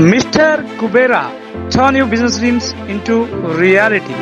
Mr. Kubera, turn your business dreams into reality.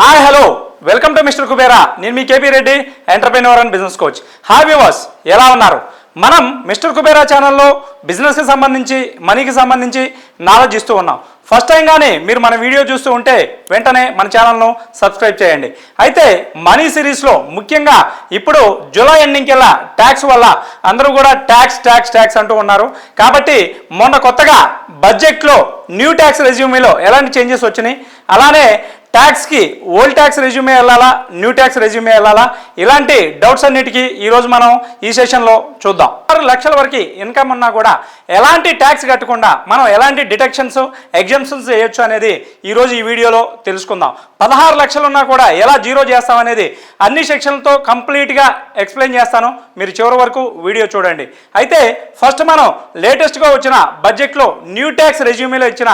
Hi hello welcome to mister Kubera నేను మీ KP Reddy entrepreneur and business coach hi viewers ఎలా ఉన్నారు? మనం mister Kubera ఛానల్లో బిజినెస్కి సంబంధించి మనీకి సంబంధించి నాలెడ్జ్ ఇస్తూ ఉన్నాం. ఫస్ట్ టైం కానీ మీరు మన వీడియో చూస్తూ ఉంటే వెంటనే మన ఛానల్ను సబ్స్క్రైబ్ చేయండి. అయితే మనీ సిరీస్లో ముఖ్యంగా ఇప్పుడు జూలై ఎండింగ్కి ట్యాక్స్ వల్ల అందరూ కూడా ట్యాక్స్ ట్యాక్స్ ట్యాక్స్ అంటూ ఉన్నారు. కాబట్టి మొన్న కొత్తగా బడ్జెట్లో న్యూ ట్యాక్స్ రెజ్యూమీలో ఎలాంటి చేంజెస్ వచ్చినాయి? అలానే ట్యాక్స్కి ఓల్డ్ ట్యాక్స్ రెజ్యూమే వెళ్ళాలా? న్యూ ట్యాక్స్ రెజ్యూమే వెళ్ళాలా? ఇలాంటి డౌట్స్ అన్నిటికీ ఈరోజు మనం ఈ సెషన్లో చూద్దాం. ఆరు లక్షల వరకు ఇన్కమ్ ఉన్నా కూడా ఎలాంటి ట్యాక్స్ కట్టకుండా మనం ఎలాంటి డిటెక్షన్స్ ఎగ్జామ్షన్స్ చేయొచ్చు అనేది ఈరోజు ఈ వీడియోలో తెలుసుకుందాం. పదహారు లక్షలు ఉన్నా కూడా ఎలా జీరో చేస్తాం అనేది అన్ని సెక్షన్లతో కంప్లీట్గా ఎక్స్ప్లెయిన్ చేస్తాను. మీరు చివరి వరకు వీడియో చూడండి. అయితే ఫస్ట్ మనం లేటెస్ట్గా వచ్చిన బడ్జెట్లో న్యూ ట్యాక్స్ రెజ్యూమేలో ఇచ్చిన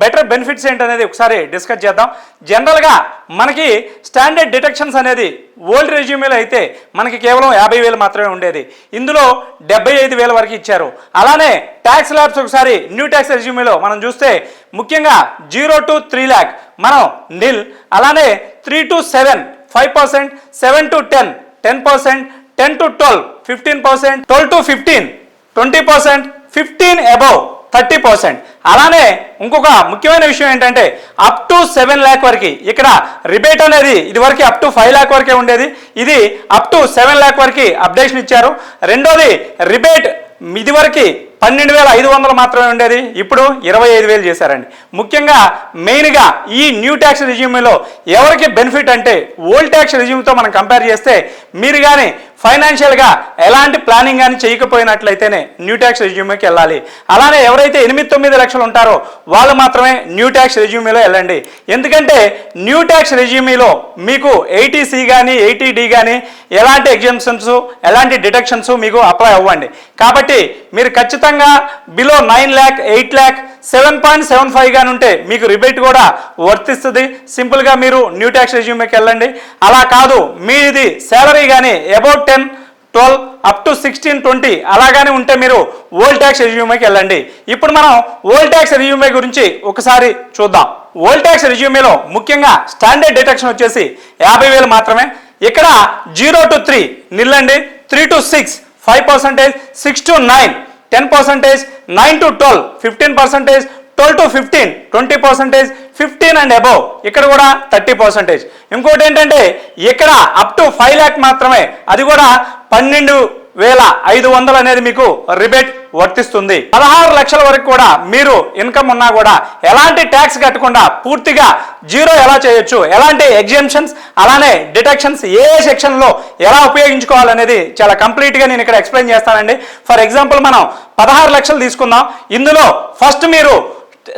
బెటర్ బెనిఫిట్స్ ఏంటనేది ఒకసారి డిస్కస్ చేద్దాం. జనరల్గా మనకి స్టాండర్డ్ డిటెక్షన్స్ అనేది ఓల్డ్ రెజ్యూమేలో అయితే మనకి కేవలం యాభై వేలు మాత్రమే ఉండేది. ఇందులో డెబ్బై ఐదు వేల వరకు ఇచ్చారు. అలానే ట్యాక్స్ ల్యాబ్స్ ఒకసారి న్యూ ట్యాక్స్ రెజ్యూమేలో మనం చూస్తే ముఖ్యంగా జీరో టు త్రీ ల్యాక్ మనం నిల్ అలానే three to seven five percent seven to ten ten percent ten to twelve fifteen percent twelve to fifteen twenty percent fifteen above. Thirty percent. అలానే ఇంకొక ముఖ్యమైన విషయం ఏంటంటే అప్ టు సెవెన్ ల్యాక్ వరకు ఇక్కడ rebate అనేది ఇది వరకు అప్ టు ఫైవ్ ల్యాక్ వరకే ఉండేది. ఇది అప్ టు సెవెన్ ల్యాక్ వరకు అప్డేషన్ ఇచ్చారు. రెండోది రిబేట్ ఇదివరకు పన్నెండు వేల ఐదు వందలు మాత్రమే ఉండేది ఇప్పుడు ఇరవై ఐదు వేలు చేశారండి. ముఖ్యంగా మెయిన్గా ఈ న్యూ ట్యాక్స్ రిజ్యూమ్లో ఎవరికి బెనిఫిట్ అంటే ఓల్డ్ ట్యాక్స్ రిజ్యూమ్తో మనం కంపేర్ చేస్తే మీరు కానీ ఫైనాన్షియల్గా ఎలాంటి ప్లానింగ్ కానీ చేయకపోయినట్లయితేనే న్యూ ట్యాక్స్ రెజ్యూమేకి వెళ్ళాలి. అలానే ఎవరైతే ఎనిమిది తొమ్మిది లక్షలు ఉంటారో వాళ్ళు మాత్రమే న్యూ ట్యాక్స్ రెజ్యూమేలో వెళ్ళండి. ఎందుకంటే న్యూ ట్యాక్స్ రెజ్యూమీలో మీకు ఎయిటీ సి కానీ ఎయిటీ డి కానీ ఎలాంటి ఎగ్జామ్షన్స్ ఎలాంటి డిడక్షన్స్ మీకు అప్లై అవ్వండి. కాబట్టి మీరు ఖచ్చితంగా below nine lakh eight lakh seven point seven five గాని ఉంటే మీకు రిబేట్ కూడా వర్తిస్తుంది. సింపుల్గా మీరు న్యూ ట్యాక్స్ రెజ్యూమేకి వెళ్ళండి. అలా కాదు మీది శాలరీ కానీ about ten twelve up to sixteen twenty అలాగానే ఉంటే మీరు ఓల్డ్ ట్యాక్స్ రెజ్యూమేకి వెళ్ళండి. ఇప్పుడు మనం ఓల్డ్ ట్యాక్స్ రెజ్యూమే గురించి ఒకసారి చూద్దాం. ఓల్డ్ ట్యాక్స్ రెజ్యూమేలో ముఖ్యంగా స్టాండర్డ్ డిటెక్షన్ వచ్చేసి యాభై వేలు మాత్రమే. ఇక్కడ zero to three నిల్లండి. Three to six five percentage six to nine ten percentage nine to twelve fifteen percentage twelve to fifteen twenty percentage fifteen and above ఇక్కడ కూడా థర్టీ పర్సెంటేజ్ ఇంకోటి ఏంటంటే ఇక్కడ అప్ టు ఫైవ్ ల్యాక్ మాత్రమే. అది కూడా పన్నెండు వేల ఐదు వందలు అనేది మీకు రిబేట్ వర్తిస్తుంది. పదహారు లక్షల వరకు కూడా మీరు ఇన్కమ్ ఉన్నా కూడా ఎలాంటి ట్యాక్స్ కట్టకుండా పూర్తిగా జీరో ఎలా చేయొచ్చు ఎలాంటి ఎగ్జామ్షన్స్ అలానే డిటెక్షన్స్ ఏ సెక్షన్లో ఎలా ఉపయోగించుకోవాలనేది చాలా కంప్లీట్గా నేను ఇక్కడ ఎక్స్ప్లెయిన్ చేస్తానండి. ఫర్ ఎగ్జాంపుల్ మనం పదహారు లక్షలు తీసుకుందాం. ఇందులో ఫస్ట్ మీరు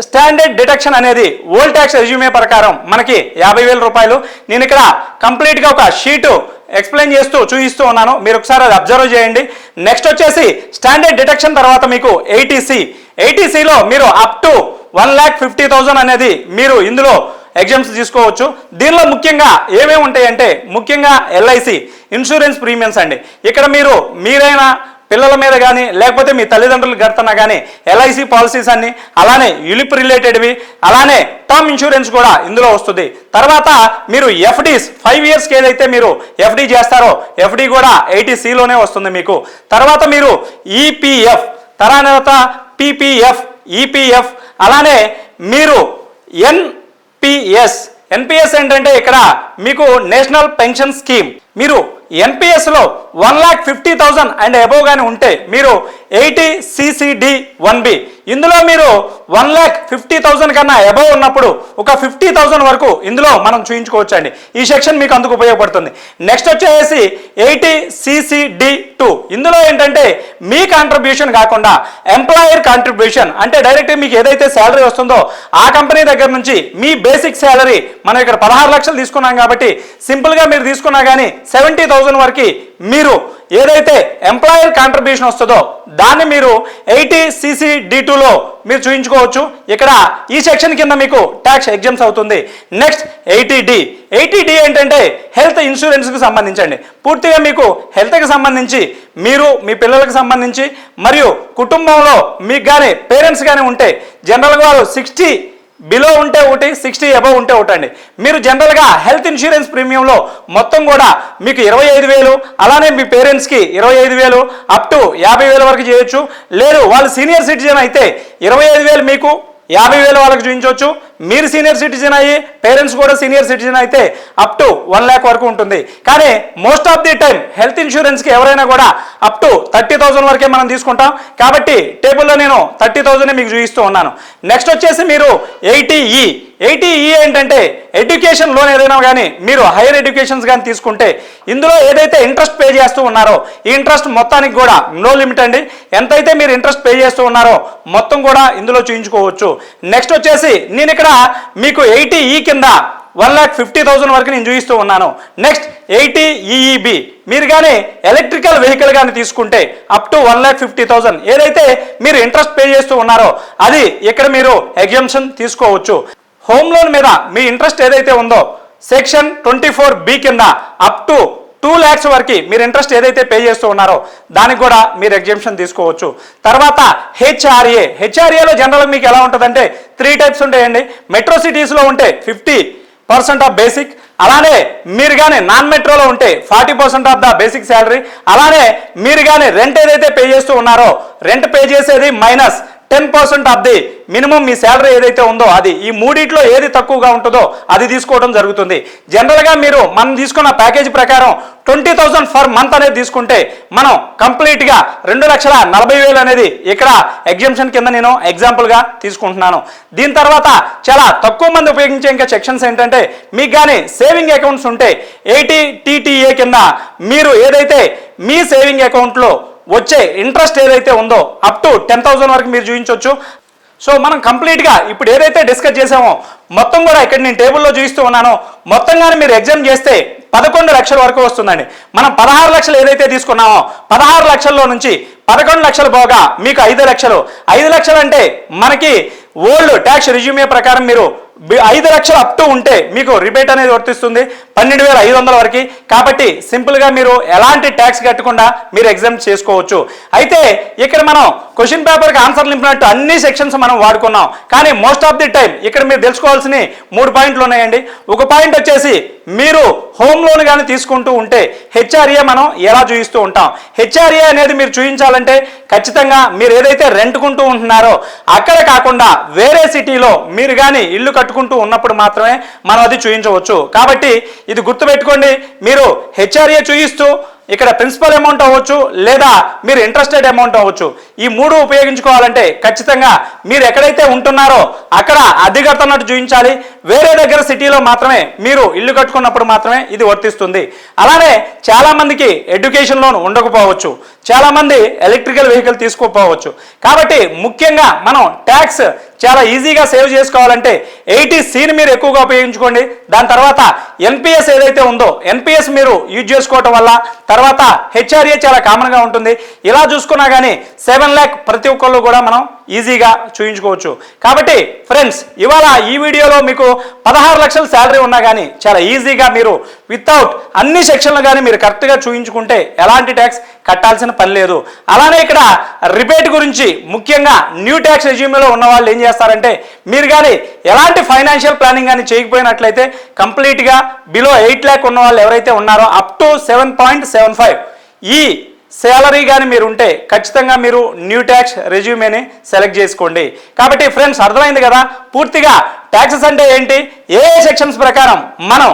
స్టాండర్డ్ డిటక్షన్ అనేది ఓల్డ్ ట్యాక్స్ రెజ్యూమే ప్రకారం మనకి యాభై వేల రూపాయలు. నేను ఇక్కడ కంప్లీట్గా ఒక షీటు ఎక్స్ప్లెయిన్ చేస్తూ చూపిస్తూ ఉన్నాను. మీరు ఒకసారి అది అబ్జర్వ్ చేయండి. నెక్స్ట్ వచ్చేసి స్టాండర్డ్ డిడక్షన్ తర్వాత మీకు ఎయిటీసీ ఎయిటీసీలో మీరు up to one lakh fifty thousand అనేది మీరు ఇందులో ఎగ్జామ్స్ తీసుకోవచ్చు. దీనిలో ముఖ్యంగా ఏమేమి ఉంటాయంటే ముఖ్యంగా ఎల్ఐసి ఇన్సూరెన్స్ ప్రీమియమ్స్ అండి. ఇక్కడ మీరు మీరైనా పిల్లల మీద కానీ లేకపోతే మీ తల్లిదండ్రులు కడుతున్నా కానీ ఎల్ఐసి పాలసీస్ అన్ని అలానే యులిప్ రిలేటెడ్వి అలానే టర్మ్ ఇన్సూరెన్స్ కూడా ఇందులో వస్తుంది. తర్వాత మీరు ఎఫ్డీస్ ఫైవ్ ఇయర్స్కి ఏదైతే మీరు ఎఫ్డీ చేస్తారో ఎఫ్డీ కూడా ఎయిటీ సిలోనే వస్తుంది మీకు. తర్వాత మీరు ఈపీఎఫ్ తర్వాత పీపీఎఫ్ ఈపీఎఫ్ అలానే మీరు ఎన్పిఎస్ ఎన్పిఎస్ ఏంటంటే ఇక్కడ మీకు నేషనల్ పెన్షన్ స్కీమ్. మీరు ఎన్పిఎస్లో one lakh fifty thousand and above కానీ ఉంటే మీరు ఎయిటీ సిసిడి వన్ బి. ఇందులో మీరు వన్ ల్యాక్ ఫిఫ్టీ థౌజండ్ కన్నా అబవ్ ఉన్నప్పుడు ఒక ఫిఫ్టీ థౌజండ్ వరకు ఇందులో మనం చూయించుకోవచ్చు అండి ఈ సెక్షన్ మీకు అందుకు ఉపయోగపడుతుంది. నెక్స్ట్ వచ్చేసి ఎయిటీ సిసిడి టూ. ఇందులో ఏంటంటే మీ కాంట్రిబ్యూషన్ కాకుండా ఎంప్లాయర్ కాంట్రిబ్యూషన్ అంటే డైరెక్ట్ మీకు ఏదైతే శాలరీ వస్తుందో ఆ కంపెనీ దగ్గర నుంచి మీ బేసిక్ శాలరీ మనం ఇక్కడ పదహారు లక్షలు తీసుకున్నాం కాబట్టి సింపుల్గా మీరు తీసుకున్నా కానీ సెవెంటీ థౌసండ్ వరకు మీరు ఏదైతే ఎంప్లాయర్ కాంట్రిబ్యూషన్ వస్తుందో దాన్ని మీరు ఎయిటీ సీసీ డి టూలో మీరు చూపించుకోవచ్చు ఇక్కడ ఈ సెక్షన్ కింద మీకు ట్యాక్స్ ఎగ్జామ్స్ అవుతుంది. Next eighty D. Eighty D ఏంటంటే హెల్త్ ఇన్సూరెన్స్కి సంబంధించండి. పూర్తిగా మీకు హెల్త్కి సంబంధించి మీరు మీ పిల్లలకు సంబంధించి మరియు కుటుంబంలో మీకు కానీ పేరెంట్స్ కానీ ఉంటే జనరల్గా వాళ్ళు సిక్స్టీ బిలో ఉంటే ఒకటి సిక్స్టీ అబవ్ ఉంటే ఒకటి అండి. మీరు జనరల్గా హెల్త్ ఇన్సూరెన్స్ ప్రీమియంలో మొత్తం కూడా మీకు ఇరవై ఐదు వేలు అలానే మీ పేరెంట్స్కి ఇరవై ఐదు వేలు అప్ టు యాభై వేల వరకు చేయొచ్చు. లేదు వాళ్ళు సీనియర్ సిటిజన్ అయితే ఇరవై ఐదు వేలు మీకు యాభై వేలు వాళ్ళకి చూపించవచ్చు. మీరు సీనియర్ సిటిజన్ అయ్యి పేరెంట్స్ కూడా సీనియర్ సిటిజన్ అయితే అప్ టు వన్ ల్యాక్ వరకు ఉంటుంది. కానీ most of the time health ఇన్సూరెన్స్కి ఎవరైనా కూడా అప్ టు థర్టీ థౌసండ్ వరకే మనం తీసుకుంటాం. కాబట్టి టేబుల్లో నేను థర్టీ థౌసండ్ మీకు చూపిస్తూ ఉన్నాను. నెక్స్ట్ వచ్చేసి మీరు ఎయిటీ ఈ e. ఎయిటీ ఈ ఏంటంటే ఎడ్యుకేషన్ లోన్ ఏదైనా కానీ మీరు హైయర్ ఎడ్యుకేషన్స్ కానీ తీసుకుంటే ఇందులో ఏదైతే ఇంట్రెస్ట్ పే చేస్తూ ఉన్నారో ఈ ఇంట్రెస్ట్ మొత్తానికి కూడా నో లిమిట్ అండి. ఎంతైతే మీరు ఇంట్రెస్ట్ పే చేస్తూ ఉన్నారో మొత్తం కూడా ఇందులో చూయించుకోవచ్చు. నెక్స్ట్ వచ్చేసి నేను ఇక్కడ మీకు ఎయిటీ ఈ కింద వన్ ల్యాక్ ఫిఫ్టీ థౌసండ్ వరకు నేను చూపిస్తూ ఉన్నాను. నెక్స్ట్ ఎయిటీ ఈఈబి మీరు కానీ ఎలక్ట్రికల్ వెహికల్ కానీ తీసుకుంటే up to one lakh fifty thousand. ఏదైతే మీరు ఇంట్రెస్ట్ పే చేస్తూ ఉన్నారో అది ఇక్కడ మీరు ఎగ్జామ్షన్ తీసుకోవచ్చు. హోమ్ లోన్ మీద మీ ఇంట్రెస్ట్ ఏదైతే ఉందో సెక్షన్ ట్వంటీ ఫోర్ బి కింద అప్ టు టూ ల్యాక్స్ వరకు మీరు ఇంట్రెస్ట్ ఏదైతే పే చేస్తూ ఉన్నారో దానికి కూడా మీరు ఎగ్జిబిషన్ తీసుకోవచ్చు. తర్వాత హెచ్ఆర్ఏ. హెచ్ఆర్ఏలో జనరల్ మీకు ఎలా ఉంటుందంటే త్రీ టైప్స్ ఉంటాయండి. మెట్రో సిటీస్లో ఉంటే ఫిఫ్టీ పర్సెంట్ ఆఫ్ బేసిక్ అలానే మీరు కానీ నాన్ మెట్రోలో ఉంటే forty percent of the basic salary అలానే మీరు కానీ రెంట్ ఏదైతే పే చేస్తూ ఉన్నారో రెంట్ పే చేసేది minus ten percent of the minimum me salary ఏదైతే ఉందో అది ఈ మూడిట్లో ఏది తక్కువగా ఉంటుందో అది తీసుకోవడం జరుగుతుంది. జనరల్గా మీరు మనం తీసుకున్న ప్యాకేజ్ ప్రకారం ట్వంటీ థౌజండ్ ఫర్ మంత్ అనేది తీసుకుంటే మనం కంప్లీట్గా రెండు లక్షల నలభై వేలు అనేది ఇక్కడ ఎగ్జామ్షన్ కింద నేను ఎగ్జాంపుల్గా తీసుకుంటున్నాను. దీని తర్వాత చాలా తక్కువ మంది ఉపయోగించే ఇంకా సెక్షన్స్ ఏంటంటే మీకు కానీ సేవింగ్ అకౌంట్స్ ఉంటే ఎయిటీ టీటీఏ కింద మీరు ఏదైతే మీ సేవింగ్ అకౌంట్లో వచ్చే ఇంట్రెస్ట్ ఏదైతే ఉందో అప్ టు టెన్ థౌసండ్ వరకు మీరు చూపించవచ్చు. సో మనం కంప్లీట్గా ఇప్పుడు ఏదైతే డిస్కస్ చేసామో మొత్తం కూడా ఇక్కడ నేను టేబుల్లో చూపిస్తూ ఉన్నానో. మొత్తంగానే మీరు ఎగ్జామ్ చేస్తే పదకొండు లక్షల వరకు వస్తుందండి. మనం పదహారు లక్షలు ఏదైతే తీసుకున్నామో పదహారు లక్షల్లో నుంచి పదకొండు లక్షలు పోగా మీకు ఐదు లక్షలు. ఐదు లక్షలు అంటే మనకి ఓల్డ్ ట్యాక్స్ రిజ్యూమే ప్రకారం మీరు ఐదు లక్షలు అప్ టు ఉంటే మీకు రిబేట్ అనేది వర్తిస్తుంది. పన్నెండు వేల ఐదు వందల వరకు. కాబట్టి సింపుల్గా మీరు ఎలాంటి ట్యాక్స్ కట్టకుండా మీరు ఎగ్జామ్ చేసుకోవచ్చు. అయితే ఇక్కడ మనం క్వశ్చన్ పేపర్కి ఆన్సర్ నింపినట్టు అన్ని సెక్షన్స్ మనం వాడుకున్నాం. కానీ మోస్ట్ ఆఫ్ ది టైం ఇక్కడ మీరు తెలుసుకోవాల్సిన మూడు పాయింట్లు ఉన్నాయండి. ఒక పాయింట్ వచ్చేసి మీరు హోమ్ లోన్ కానీ తీసుకుంటూ ఉంటే హెచ్ఆర్ఏ మనం ఎలా చూపిస్తూ ఉంటాం? హెచ్ఆర్ఏ అనేది మీరు చూపించాలంటే ఖచ్చితంగా మీరు ఏదైతే రెంట్కుంటూ ఉంటున్నారో అక్కడ కాకుండా వేరే సిటీలో మీరు కానీ ఇల్లు కట్టు పెట్టుకుంటూ ఉన్నప్పుడు మాత్రమే మనం అది చూపించవచ్చు కాబట్టి ఇది గుర్తుపెట్టుకోండి మీరు హెచ్ఆర్ఏ చూపిస్తూ ఇక్కడ ప్రిన్సిపల్ అమౌంట్ అవ్వచ్చు లేదా మీరు ఇంట్రెస్టెడ్ అమౌంట్ అవ్వచ్చు. ఈ మూడు ఉపయోగించుకోవాలంటే ఖచ్చితంగా మీరు ఎక్కడైతే ఉంటున్నారో అక్కడ అద్దె కడుతున్నట్టు చూపించాలి వేరే దగ్గర సిటీలో మాత్రమే మీరు ఇల్లు కట్టుకున్నప్పుడు మాత్రమే ఇది వర్తిస్తుంది. అలానే చాలామందికి ఎడ్యుకేషన్ లోన్ ఉండకపోవచ్చు. చాలామంది ఎలక్ట్రికల్ వెహికల్ తీసుకోకపోవచ్చు. కాబట్టి ముఖ్యంగా మనం ట్యాక్స్ చాలా ఈజీగా సేవ్ చేసుకోవాలంటే ఎయిటీ సీని మీరు ఎక్కువగా ఉపయోగించుకోండి. దాని తర్వాత ఎన్పిఎస్ ఏదైతే ఉందో ఎన్పిఎస్ మీరు యూజ్ చేసుకోవటం వల్ల తర్వాత హెచ్ఆర్ఏ చాలా కామన్గా ఉంటుంది. ఇలా చూసుకున్నా కానీ సెవెన్ ల్యాక్ ప్రతి ఒక్కళ్ళు కూడా మనం ఈజీగా చూయించుకోవచ్చు. కాబట్టి ఫ్రెండ్స్ ఇవాళ ఈ వీడియోలో మీకు పదహారు లక్షల శాలరీ ఉన్నా కానీ చాలా ఈజీగా మీరు వితౌట్ అన్ని సెక్షన్లు కానీ మీరు కరెక్ట్గా చూయించుకుంటే ఎలాంటి ట్యాక్స్ కట్టాల్సిన పని లేదు. అలానే ఇక్కడ రిబేట్ గురించి ముఖ్యంగా న్యూ ట్యాక్స్ రెజ్యూమ్లో ఉన్న వాళ్ళు ఏం చేస్తారంటే మీరు కానీ ఎలాంటి ఫైనాన్షియల్ ప్లానింగ్ కానీ చేయకపోయినట్లయితే కంప్లీట్గా బిలో ఎయిట్ ల్యాక్ ఉన్న వాళ్ళు ఎవరైతే ఉన్నారో up to seven point seven five ఈ శాలరీ కానీ మీరు ఉంటే ఖచ్చితంగా మీరు న్యూ ట్యాక్స్ రెజ్యూమేని సెలెక్ట్ చేసుకోండి. కాబట్టి ఫ్రెండ్స్ అర్థమైంది కదా? పూర్తిగా ట్యాక్సెస్ అంటే ఏంటి? ఏ సెక్షన్స్ ప్రకారం మనం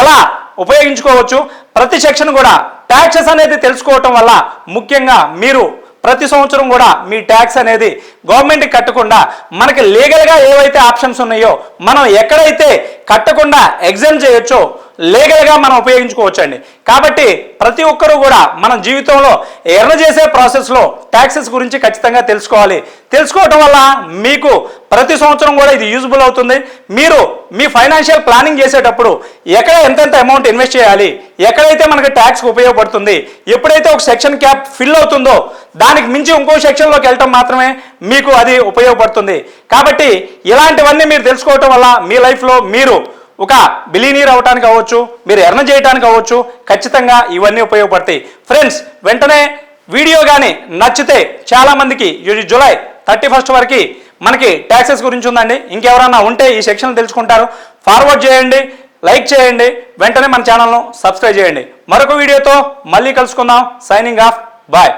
ఎలా ఉపయోగించుకోవచ్చు? ప్రతి సెక్షన్ కూడా ట్యాక్సెస్ అనేది తెలుసుకోవటం వల్ల ముఖ్యంగా మీరు ప్రతి సంవత్సరం కూడా మీ ట్యాక్స్ అనేది గవర్నమెంట్కి కట్టకుండా మనకి లీగల్గా ఏవైతే ఆప్షన్స్ ఉన్నాయో మనం ఎక్కడైతే కట్టకుండా ఎగ్జామ్ చేయొచ్చో లీగల్గా మనం ఉపయోగించుకోవచ్చండి. కాబట్టి ప్రతి ఒక్కరూ కూడా మన జీవితంలో ఎర్ర చేసే ప్రాసెస్లో ట్యాక్సెస్ గురించి ఖచ్చితంగా తెలుసుకోవాలి. తెలుసుకోవటం వల్ల మీకు ప్రతి సంవత్సరం కూడా ఇది యూజ్ఫుల్ అవుతుంది. మీరు మీ ఫైనాన్షియల్ ప్లానింగ్ చేసేటప్పుడు ఎక్కడ ఎంతెంత అమౌంట్ ఇన్వెస్ట్ చేయాలి ఎక్కడైతే మనకి ట్యాక్స్కి ఉపయోగపడుతుంది ఎప్పుడైతే ఒక సెక్షన్ క్యాప్ ఫిల్ అవుతుందో దానికి మించి ఇంకో సెక్షన్లోకి వెళ్ళటం మాత్రమే మీకు అది ఉపయోగపడుతుంది. కాబట్టి ఇలాంటివన్నీ మీరు తెలుసుకోవటం వల్ల మీ లైఫ్లో మీరు ఒక బిలీనీర్ అవటానికి అవ్వచ్చు మీరు ఎర్న చేయడానికి అవ్వచ్చు ఖచ్చితంగా ఇవన్నీ ఉపయోగపడతాయి. ఫ్రెండ్స్ వెంటనే వీడియో కానీ నచ్చితే చాలామందికి జూలై థర్టీ ఫస్ట్ వరకు మనకి ట్యాక్సెస్ గురించి ఉందండి. ఇంకెవరన్నా ఉంటే ఈ సెక్షన్ తెలుసుకుంటారు. ఫార్వర్డ్ చేయండి లైక్ చేయండి వెంటనే మన ఛానల్ను సబ్స్క్రైబ్ చేయండి. మరొక వీడియోతో మళ్ళీ కలుసుకుందాం. Signing off bye